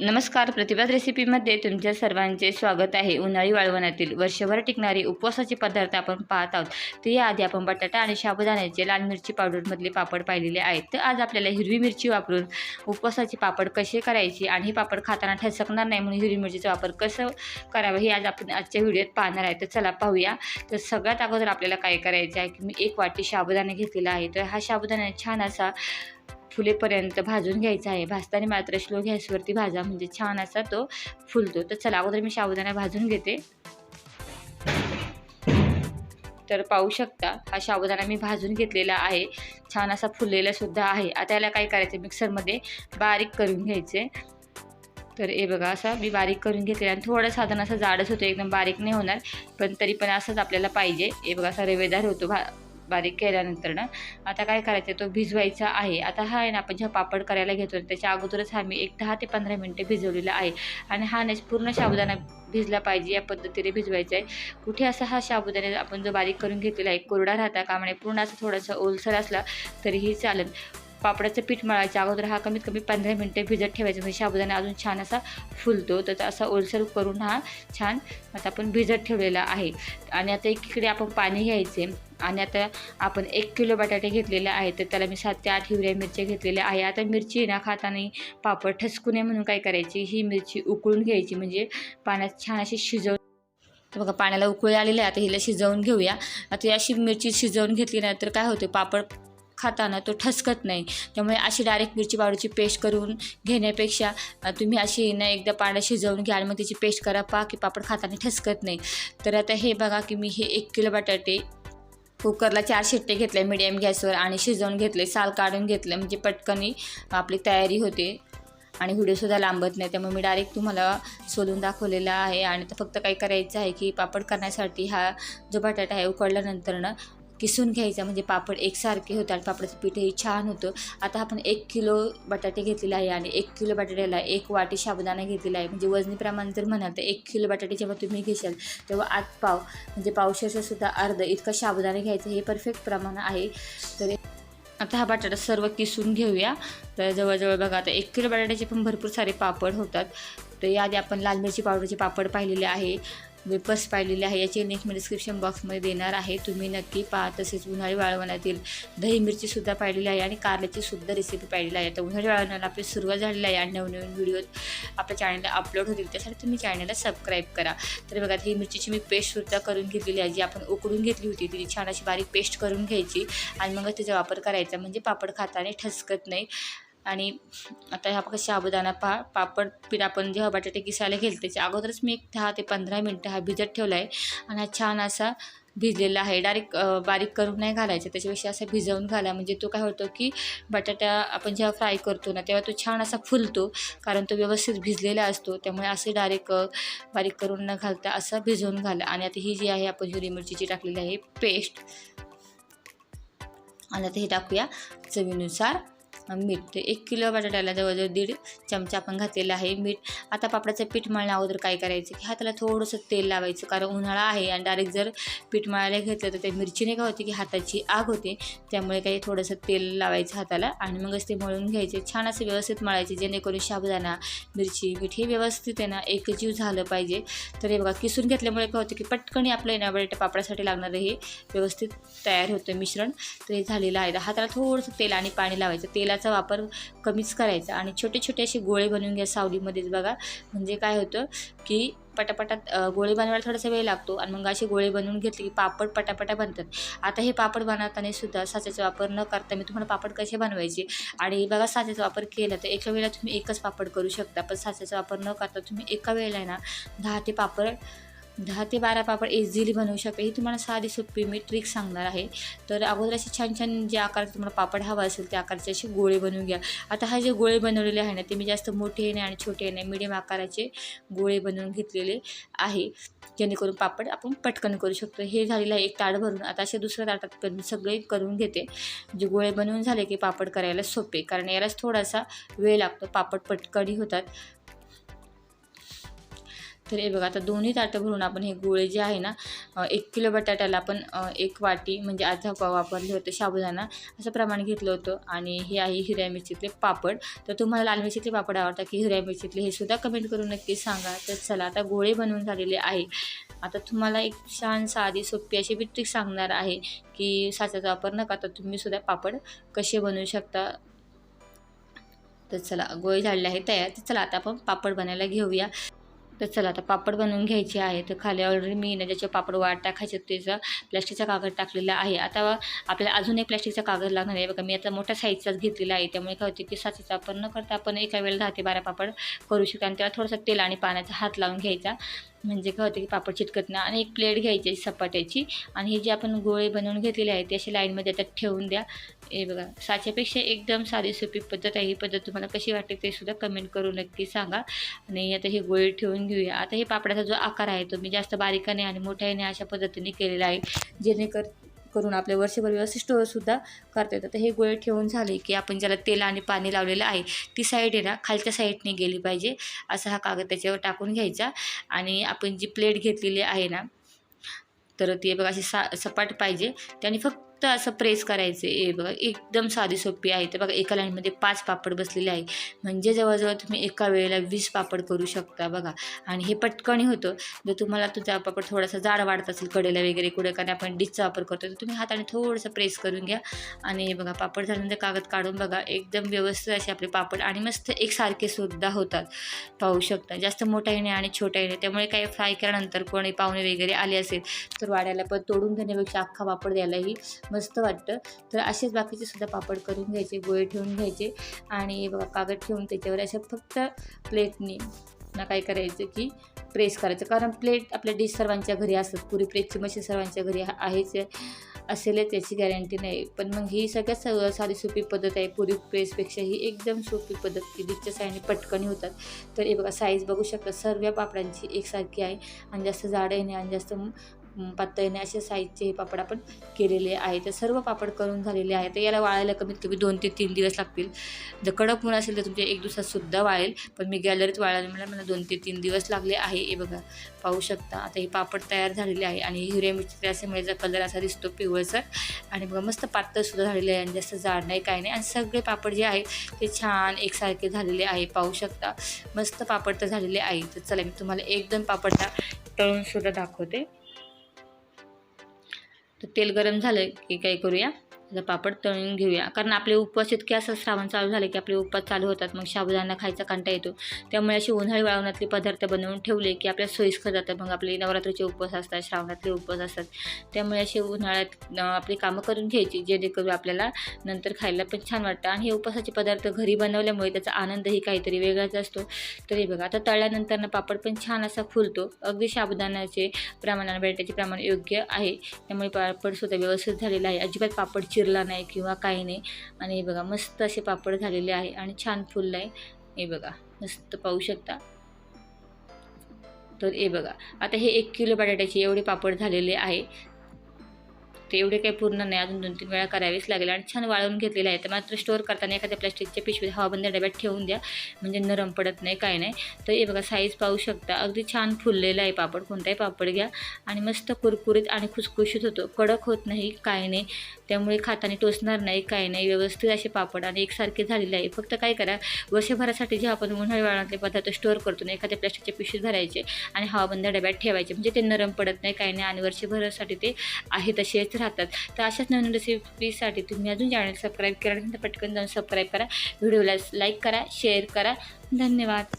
नमस्कार प्रतिभात रेसिपीमध्ये तुमच्या सर्वांचे स्वागत आहे. उन्हाळी वाळवणातील वर्षभर टिकणारी उपवासाचे पदार्थ आपण पाहत आहोत. ते याआधी आपण बटाटा आणि साबुदाण्याचे लाल मिरची पावडरमधले पापड पाहिलेले आहेत. तर आज आपल्याला हिरवी मिरची वापरून उपवासाचे पापड कसे करायचे आणि हे पापड खाताना ठसकणार नाही म्हणून हिरवी मिरचीचा वापर कसं करावं हे आज आपण आजच्या व्हिडिओत पाहणार आहे. तर चला पाहूया. तर सगळ्यात अगोदर आपल्याला काय करायचं आहे की मी एक वाटी साबुदाणा घेतलेला आहे. तर हा साबुदाणा छान असा फुलेपर्यंत भाजून घ्यायचा आहे. भाजताना मात्र स्लो गॅसवरती भाजा म्हणजे छान असा तो फुलतो. तर चला अगोदर मी साबुदाणा भाजून घेते. तर पाहू शकता हा साबुदाणा मी भाजून घेतलेला आहे. छान असा फुललेला सुद्धा आहे. आता याला काय करायचं? मिक्सरमध्ये बारीक करून घ्यायचे. तर हे बघा असा मी बारीक करून घेतलेला आणि थोडं साधारण असं जाडच होतं एकदम बारीक नाही होणार. पण तरी पण असंच आपल्याला पाहिजे. हे बघा असा रवेदार होतो. भा बारीक केल्यानंतर ना आता काय करायचं तो भिजवायचा आहे. आता हा आहे ना आपण जेव्हा पापड करायला घेतो त्याच्या अगोदरच हा मी एक दहा ते पंधरा मिनटे भिजवलेला आहे. आणि हा नाही पूर्ण साबुदाणा भिजला पाहिजे या पद्धतीने भिजवायचा आहे. कुठे असा हा साबुदाणे आपण जो बारीक करून घेतलेला आहे कोरडा राहता कामाने पूर्ण असं थोडासा ओलसर असला तरीही चालेल. पापडाचं पीठ मळायच्या अगोदर हा कमीत कमी पंधरा मिनटे भिजत ठेवायचं म्हणजे साबुदाणा अजून छान असा फुलतो. तर असा ओलसर करून हा छान आता आपण भिजत ठेवलेला आहे. आणि आता एकीकडे आपण पाणी घ्यायचे. आणि आता आपण एक किलो बटाटे घेतलेले आहे तर त्याला मी सात ते आठ हिरव्या मिरच्या घेतलेल्या आहे. आता मिरची ना खाताना पापड ठसकू नये म्हणून काय करायची? ही मिरची उकळून घ्यायची म्हणजे पाण्यात छान अशी शिजवून तर बघा पाण्याला उकळी आलेली आहे आता हिला शिजवून घेऊया. आता अशी मिरची शिजवून घेतली नाही तर काय होते? पापड खाताना तो ठसकत नाही. त्यामुळे अशी डायरेक्ट मिरची पावडरची पेस्ट करून घेण्यापेक्षा तुम्ही अशी ना एकदा पाण्यात शिजवून घ्या आणि मग त्याची पेस्ट करा. पा की पापड खाताना ठसकत नाही. तर आता हे बघा की मी हे एक किलो बटाटे कुकरला चार शिट्टे घेतले मिडियम गॅसवर आणि शिजवून घेतले साल काढून घेतले म्हणजे पटकनी आपली तयारी होते. आणि व्हिडिओसुद्धा लांबत नाही त्यामुळे मी डायरेक्ट तुम्हाला सोलून दाखवलेला आहे. आणि तर फक्त काय करायचं आहे की पापड करण्यासाठी हा जो बटाटा आहे उकडल्यानंतर ना किसून घ्यायचा. म्हणजे पापड एकसारखे होतात. आणि पापडाचं पीठही छान होतं. आता आपण एक किलो बटाटे घेतलेले आहे आणि एक किलो बटाट्याला एक वाटी साबुदाणा घेतलेला आहे. म्हणजे वजनी प्रमाण जर म्हणाल तर एक किलो बटाटे जेव्हा तुम्ही घेशाल तेव्हा आठ पाव म्हणजे पावशेचं अर्ध इतका साबुदाणा घ्यायचं हे परफेक्ट प्रमाण आहे. तर आता हा बटाटा सर्व किसून घेऊया. तर जवळजवळ बघा आता एक किलो बटाट्याचे पण भरपूर सारे पापड होतात. तर याआधी आपण लाल मिरची पावडरचे पापड पाहिलेले आहे. वेपर्स पाहिलेले आहे. याची लिंक मी डिस्क्रिप्शन बॉक्समध्ये देणार आहे. तुम्ही नक्की पहा. तसेच उन्हाळी वाळवण्यातील दही मिरचीसुद्धा पाहिलेली आहे आणि कारल्याची सुद्धा रेसिपी पाहिलेली आहे. तर उन्हाळी वाळवण्याला आपली सुरुवात झालेली आहे आणि नवनवीन व्हिडिओ आपल्या चॅनलला अपलोड होतील. त्यासाठी तुम्ही चॅनलला सबस्क्राईब करा. तर बघा ही मिरचीची मी पेस्टसुद्धा करून घेतलेली आहे. जी आपण उकडून घेतली होती तिची छान अशी बारीक पेस्ट करून घ्यायची आणि मग तिचा वापर करायचा. म्हणजे पापड खाताने ठसकत नाही. आणि आता ह्या कशा साबुदाणा पा पापड पीठ आपण जेव्हा बटाटे किसायला घेतले. त्याच्या अगोदरच मी एक दहा ते पंधरा मिनटं हा भिजत ठेवला आहे आणि हा छान असा भिजलेला आहे. डायरेक्ट बारीक करून नाही घालायचं. त्याच्यापेक्षा असं भिजवून घाला. म्हणजे तो काय होतो की बटाटा आपण जेव्हा फ्राय करतो ना तेव्हा तो छान असा फुलतो. कारण तो व्यवस्थित भिजलेला असतो. त्यामुळे असं डायरेक्ट बारीक करून न घालता असं भिजवून घाला. आणि आता ही जी आहे आपण हिरवी मिरचीची टाकलेली आहे पेस्ट. आणि आता हे टाकूया चवीनुसार. मीठ. ते एक किलो बटाट्याला जवळजवळ दीड चमचा आपण घातलेला आहे मीठ. आता पापडाचं पीठ मळण्या अगोदर काय करायचं? की हाताला थोडंसं तेल लावायचं कारण उन्हाळा आहे आणि डायरेक्ट जर पीठ मळायला घेतलं तर ते मिरचीने काय होते की हाताची आग होते. त्यामुळे काही थोडंसं तेल लावायचं हाताला आणि मगच ते मळून घ्यायचे. छान असे व्यवस्थित मळायचे जेणेकरून साबुदाणा मिरची मीठ हे व्यवस्थित आहे ना एकजीव झालं पाहिजे. तर हे बघा किसून घेतल्यामुळे काय होतं की पटकन आपलं येणार बटाटा पापडासाठी लागणारं हे व्यवस्थित तयार होतं मिश्रण. तर हे झालेलं आहे. हाताला थोडंसं तेल आणि पाणी लावायचं. तेला तेलाचा वापर कमीच करायचा. आणि छोटे छोटे असे गोळे बनवून घ्या सावलीमध्येच बघा. म्हणजे काय होतं की पटापटात गोळे बनवायला थोडासा वेळ लागतो आणि मग असे गोळे बनवून घेतले की पापड पटापटा बनतात. आता हे पापड बनवताना सुद्धा साच्याचा वापर न करता मी तुम्हाला पापड कसे बनवायचे आणि बघा साच्याचा वापर केला तर एका वेळेला तुम्ही एकच पापड करू शकता. पण साच्याचा वापर न करता तुम्ही एका वेळेला आहे ना दहा ते पापड दहा ते बारा पापड इझिली बनवू शकता. ही तुम्हाला साधी सोपी मी ट्रिक सांगणार आहे. तर अगोदर असे छान छान जे आकाराचे तुम्हाला पापड हवा असेल त्या आकाराचे असे गोळे बनवून घ्या. आता हा जे गोळे बनवलेले आहे ना ते मी जास्त मोठे नाही आणि छोटे नाही मिडियम आकाराचे गोळे बनवून घेतलेले आहे. जेणेकरून पापड आपण पटकन करू शकतो. हे झालेलं आहे एक ताट भरून. आता असे दुसऱ्या ताटात पण सगळे करून घेते. जे गोळे बनवून झाले की पापड करायला सोपे. कारण यालाच थोडासा वेळ लागतो. पापड पटकडी होतात. तर हे बघा आता दोन्ही ताटं भरून आपण हे गोळे जे आहे ना एक किलो बटाट्याला आपण एक वाटी म्हणजे अर्धा पाव वापरले होते साबुदाणा असं प्रमाण घेतलं होतं आणि हे आहे हिरव्या मिरचीतले पापड. तर तुम्हाला लाल मिरचीतले पापड आवडतात की हिरव्या मिरचीतले हे सुद्धा कमेंट करून नक्की सांगा. तर चला आता गोळे बनवून झालेले आहे. आता तुम्हाला एक छान साधी सोपी अशी बी ट्रिक सांगणार आहे की साच्याचा वापर न करता तुम्ही सुद्धा पापड कसे बनवू शकता. तर चला गोळे झालेले आहे तयार. तर चला आता आपण पापड बनायला घेऊया. तर चला आता पापड बनवून घ्यायचे आहे. तर खाली ऑलरेडी मी ना ज्याचे पापड वाट टाकायचे त्याचा प्लॅस्टिकचा कागद टाकलेला आहे. आता आपल्याला अजून एक प्लॅस्टिकचा कागद लागणार आहे. बघा मी आता मोठ्या साईजचाच घेतलेला आहे. त्यामुळे काय होते की साचीचा आपण न करता आपण एका वेळेला दहा ते बारा पापड करू शकतो. आणि त्याला थोडंसं तेल आणि पाण्याचा हात लावून घ्यायचा. म्हणजे काय होतं की पापड चिटकत नाही. आणि एक प्लेट घ्यायची सपाट्याची आणि हे जे आपण गोळे बनवून घेतलेले आहेत ते असे लाईनमध्ये आता ठेवून द्या. हे बघा साच्यापेक्षा एकदम साधी सोपी पद्धत आहे. ही पद्धत तुम्हाला कशी वाटते ते सुद्धा कमेंट करून नक्की सांगा. आणि आता हे गोळे ठेवून घेऊया. आता हे पापडाचा जो आकार आहे तो मी जास्त बारीकाने आणि मोठ्याने अशा पद्धतीने केलेला आहे. जेणेकर करून आपल्या वर्षभर व्यवस्थित स्टोअरसुद्धा करता येतं. तर हे गोळे ठेवून झाले की आपण ज्याला तेल आणि पाणी लावलेलं आहे ती साईड आहे ना खालच्या साईडने गेली पाहिजे. असा हा कागद त्याच्यावर टाकून घ्यायचा आणि आपण जी प्लेट घेतलेली आहे ना तर ती बघा अशी सा सपाट पाहिजे. त्याने फक्त फक्त असं प्रेस करायचं आहे बघा एकदम साधी सोपी आहे. तर बघा एका लाईनमध्ये पाच पापड बसलेले आहे. म्हणजे जवळजवळ तुम्ही एका वेळेला वीस पापड करू शकता बघा. आणि हे पटकनी होतं. जर तुम्हाला तुमचा पापड थोडासा जाड वाढत असेल कडेला वगैरे कुठे कारण आपण डिशचा वापर करतो तर तुम्ही हाताने थोडंसं प्रेस करून घ्या. आणि बघा पापड झाल्यानंतर कागद काढून बघा एकदम व्यवस्थित असे आपले पापड आणि मस्त एकसारखे सुद्धा होतात. पाहू शकता. जास्त मोठा येणे आणि छोटा येणे त्यामुळे काही फ्राय केल्यानंतर कोणी पाहुणे वगैरे आले असेल तर वाड्याला पण तोडून घेण्यापेक्षा अख्खा पापड द्यायलाही मस्त वाटतं. तर असेच बाकीचे सुद्धा पापड करून घ्यायचे गोळे ठेवून घ्यायचे आणि बघा कागद ठेवून त्याच्यावर अशा फक्त प्लेटने ना काय करायचं की प्रेस करायचं. कारण प्लेट आपल्या डिश सर्वांच्या घरी असतात. पुरी प्लेटची मशीन सर्वांच्या घरी आहेच. असेल त्याची गॅरंटी नाही. पण मग ही सगळ्यात स साधी सोपी पद्धत आहे. पुरी प्रेसपेक्षा ही एकदम सोपी पद्धत की डिशच्या साईडने पटकनी होतात. तर हे बघा साईज बघू शकता. सर्व पापडांची एकसारखी आहे. आणि जास्त जाडही नाही आणि जास्त पातळीने असे साईजचे हे पापड आपण केलेले आहे तर सर्व पापड करून झालेले आहे तर याला वाळायला कमीत कमी दोन ते तीन दिवस लागतील. जर कडक ऊन असेल तर तुमच्या एक दिवसातसुद्धा वाळेल. पण मी गॅलरीत वाळायला मला मला दोन ते तीन दिवस लागले आहे. हे बघा पाहू शकता. आता हे पापड तयार झालेले आहे आणि हिरव्या मिरची असे याचा कलर असा दिसतो पिवळसर आणि बघा मस्त पातळसुद्धा झालेले आहे आणि जास्त जाड नाही काय नाही. आणि सगळे पापड जे आहे ते छान एकसारखे झालेले आहे. पाहू शकता. मस्त पापड तर झालेले आहे. तर चला मी तुम्हाला एकदम पापड तळूनसुद्धा दाखवते. तर तेल गरम झालं की काय करूया? आता पापड तळून घेऊया. कारण आपले उपवास इतके असं श्रावण चालू झाले की आपले उपवास चालू होतात. मग साबुदाणा खायचा कंटा येतो. त्यामुळे असे उन्हाळी वाळवणातले पदार्थ बनवून ठेवले की आपल्या सोयीस्कर जातात. मग आपले नवरात्रीचे उपवास असतात श्रावणातले उपवास असतात. त्यामुळे असे उन्हाळ्यात आपली कामं करून घ्यायची जेणेकरून आपल्याला नंतर खायला पण छान वाटतं. आणि हे उपवासाचे पदार्थ घरी बनवल्यामुळे त्याचा आनंदही काहीतरी वेगळाच असतो. तरी बघा आता तळल्यानंतर पापड पण छान असा फुलतो. अगदी साबुदाण्याचे प्रमाण आणि बटाट्याचे प्रमाण योग्य आहे. त्यामुळे पापड सुद्धा व्यवस्थित झालेला आहे. अजिबात पापडची चिरला नाही किंवा काही नाही. आणि हे बघा मस्त असे पापड झालेले आहे आणि छान फुललं आहे. हे बघा मस्त पाहू शकता. तर हे बघा आता हे एक किलो बटाट्याचे एवढे पापड झालेले आहे. ते एवढे काही पूर्ण नाही. अजून दोन तीन वेळा करावेच लागेल. आणि छान वाळवून घेतलेलं आहे. तर मात्र स्टोअर करताना एखाद्या प्लास्टिकच्या पिशवीत हवाबंद डब्यात ठेवून द्या. म्हणजे नरम पडत नाही काय नाही. तर हे बघा साईज पाहू शकता. अगदी छान फुललेला आहे पापड. कोणताही पापड घ्या. आणि मस्त कुरकुरीत आणि खुसखुशीत होतो. कडक होत नाही काय नाही. त्यामुळे खातानी टोचणार नाही काय नाही. व्यवस्थित असे पापड आणि एकसारखे झालेले आहे. फक्त काय करा वर्षभरासाठी जे आपण उन्हाळी वाळातले पदार्थ स्टोअर करतो ना एखाद्या प्लास्टिकच्या पिशवीत भरायचे आणि हवाबंद डब्यात ठेवायचे. म्हणजे ते नरम पडत नाही काही नाही. आणि वर्षभरासाठी ते आहे तसेच. राहतात. तर अशाच नवीन रेसिपीसाठी तुम्ही अजून चॅनल सबस्क्राईब केला तर पटकन जाऊन सबस्क्राईब करा. व्हिडिओला लाईक करा शेअर करा. धन्यवाद.